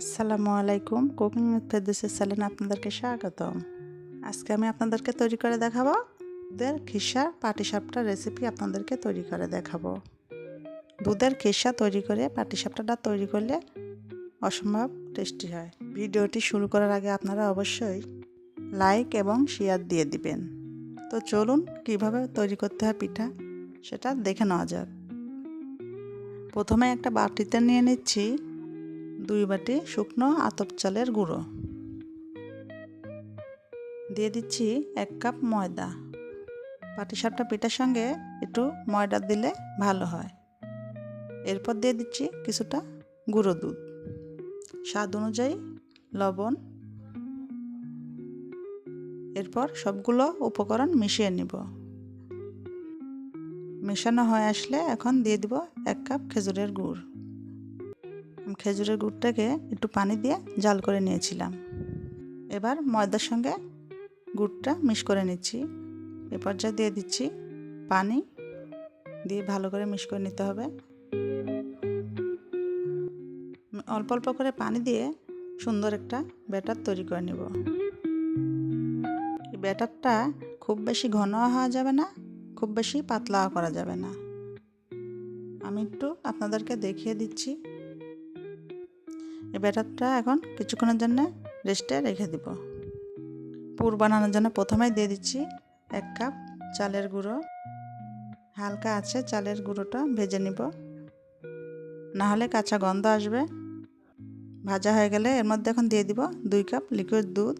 আসসালামু আলাইকুম, cooking with ফেরদৌসের আপনাদেরকে স্বাগতম। আজকে আমি আপনাদেরকে তৈরি করে দেখাবো দুধের খিসা পাটিসাপটা রেসিপি আপনাদেরকে তৈরি করে দেখাবো। দুধের খিসা তৈরি করে পাটিসাপটাটা তৈরি করলে অসম্ভব টেস্টি হয়। ভিডিওটি শুরু করার আগে আপনারা অবশ্যই লাইক এবং শেয়ার দিয়ে দিবেন। তো চলুন কীভাবে তৈরি করতে হয় পিঠা সেটা দেখে নেওয়া যাক। প্রথমে একটা বাটিতে নিয়ে নিচ্ছি দুই বাটি শুকনো আতপ চালের গুঁড়ো। দিয়ে দিচ্ছি এক কাপ ময়দা। পাটিসাপটা পিঠার সঙ্গে একটু ময়দা দিলে ভালো হয়। এরপর দিয়ে দিচ্ছি কিছুটা গুঁড়ো দুধ। স্বাদ অনুযায়ী লবণ। এরপর সবগুলো উপকরণ মিশিয়ে নিব। মেশানো হয়ে আসলে এখন দিয়ে দিব এক কাপ খেজুরের গুড়। খেজুরের গুড়টাকে একটু পানি দিয়ে জাল করে নিয়েছিলাম। এবার ময়দার সঙ্গে গুড়টা মিক্স করে নিচ্ছি। এ পর্যায়ে দিয়ে দিচ্ছি পানি। দিয়ে ভালো করে মিক্স করে নিতে হবে। অল্প অল্প করে পানি দিয়ে সুন্দর একটা ব্যাটার তৈরি করে নেব। ব্যাটারটা খুব বেশি ঘন হওয়া যাবে না। খুব বেশি পাতলাও করা যাবে না। আমি একটু আপনাদেরকে দেখিয়ে দিচ্ছি। এই ব্যাটারটা এখন কিছুক্ষণের জন্য রেস্টে রেখে দিব। পুর বানানোর জন্য প্রথমেই দিয়ে দিচ্ছি এক কাপ চালের গুঁড়ো। হালকা আছে চালের গুঁড়োটা ভেজে নিব। না হলে কাঁচা গন্ধ আসবে। ভাজা হয়ে গেলে এর মধ্যে এখন দিয়ে দিব দুই কাপ লিকুইড দুধ।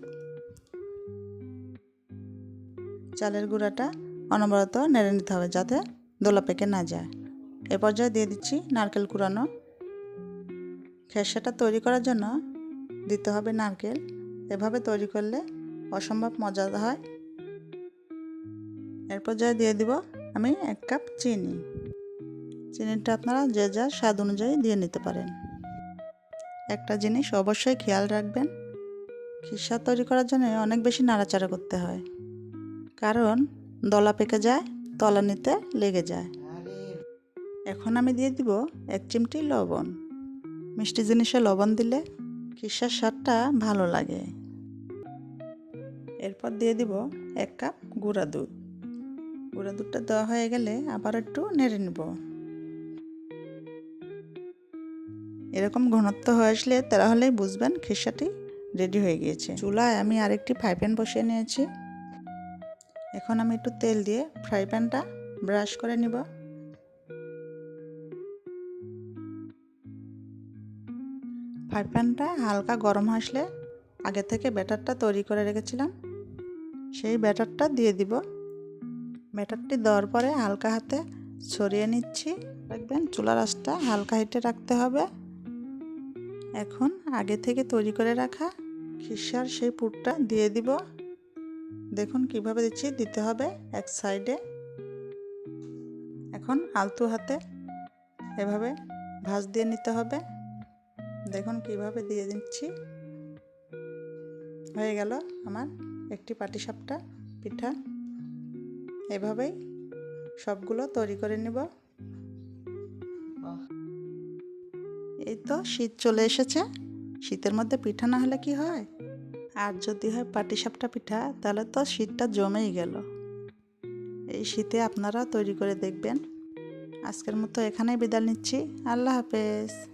চালের গুঁড়াটা অনবরত নেড়ে নিতে হবে যাতে দোলা পেকে না যায়। এ পর্যায়ে দিয়ে দিচ্ছি নারকেল কুড়ানো। খেসাটা তৈরি করার জন্য দিতে হবে নারকেল। এভাবে তৈরি করলে অসম্ভব মজাদার হয়। এর পর্যায়ে দিয়ে দিব আমি এক কাপ চিনি। চিনিটা আপনারা যে যার স্বাদ অনুযায়ী দিয়ে নিতে পারেন। একটা জিনিস অবশ্যই খেয়াল রাখবেন। খিসা তৈরি করার জন্য অনেক বেশি নাড়াচাড়া করতে হয়। কারণ দলা পেকে যায় তলা নিতে লেগে যায়। এখন আমি দিয়ে দিব এক চিমটি লবণ। মিষ্টি জিনিসে লবণ দিলে খিসার স্বাদটা ভালো লাগে। এরপর দিয়ে দিব এক কাপ গুঁড়া দুধ। গুঁড়া দুধটা দেওয়া হয়ে গেলে আবার একটু নেড়ে নেব। এরকম ঘনত্ব হয়ে আসলে তাহলেই বুঝবেন খিসাটি রেডি হয়ে গিয়েছে। চুলায় আমি আরেকটি ফ্রাই প্যান বসিয়ে নিয়েছি। এখন আমি একটু তেল দিয়ে ফ্রাই প্যানটা ব্রাশ করে নিব। ফ্রাই প্যানটা হালকা গরম আসলে আগে থেকে ব্যাটারটা তৈরি করে রেখেছিলাম। সেই ব্যাটারটা দিয়ে দিব। ব্যাটারটি দেওয়ার পরে হালকা হাতে ছড়িয়ে নিচ্ছি। দেখবেন চুলার আঁচটা হালকা হিটে রাখতে হবে। এখন আগে থেকে তৈরি করে রাখা খিসার সেই পুরটা দিয়ে দিব। দেখুন কীভাবে দিচ্ছি, দিতে হবে এক সাইডে এখন আলতু হাতে এভাবে ভাজ দিয়ে নিতে হবে। দেখুন কীভাবে দিয়ে দিচ্ছি। হয়ে গেল আমার একটি পাটিসাপটা, পিঠা। এভাবেই সবগুলো তৈরি করে নেব। এই তো শীত চলে এসেছে। শীতের মধ্যে পিঠা না হলে কি হয়? আর যদি হয় পাটিসাপটা পিঠা, তাহলে তো শীতটা জমেই গেল। এই শীতে আপনারা তৈরি করে দেখবেন। আজকের মতো এখানেই বিদায় নিচ্ছি। আল্লাহ হাফেজ।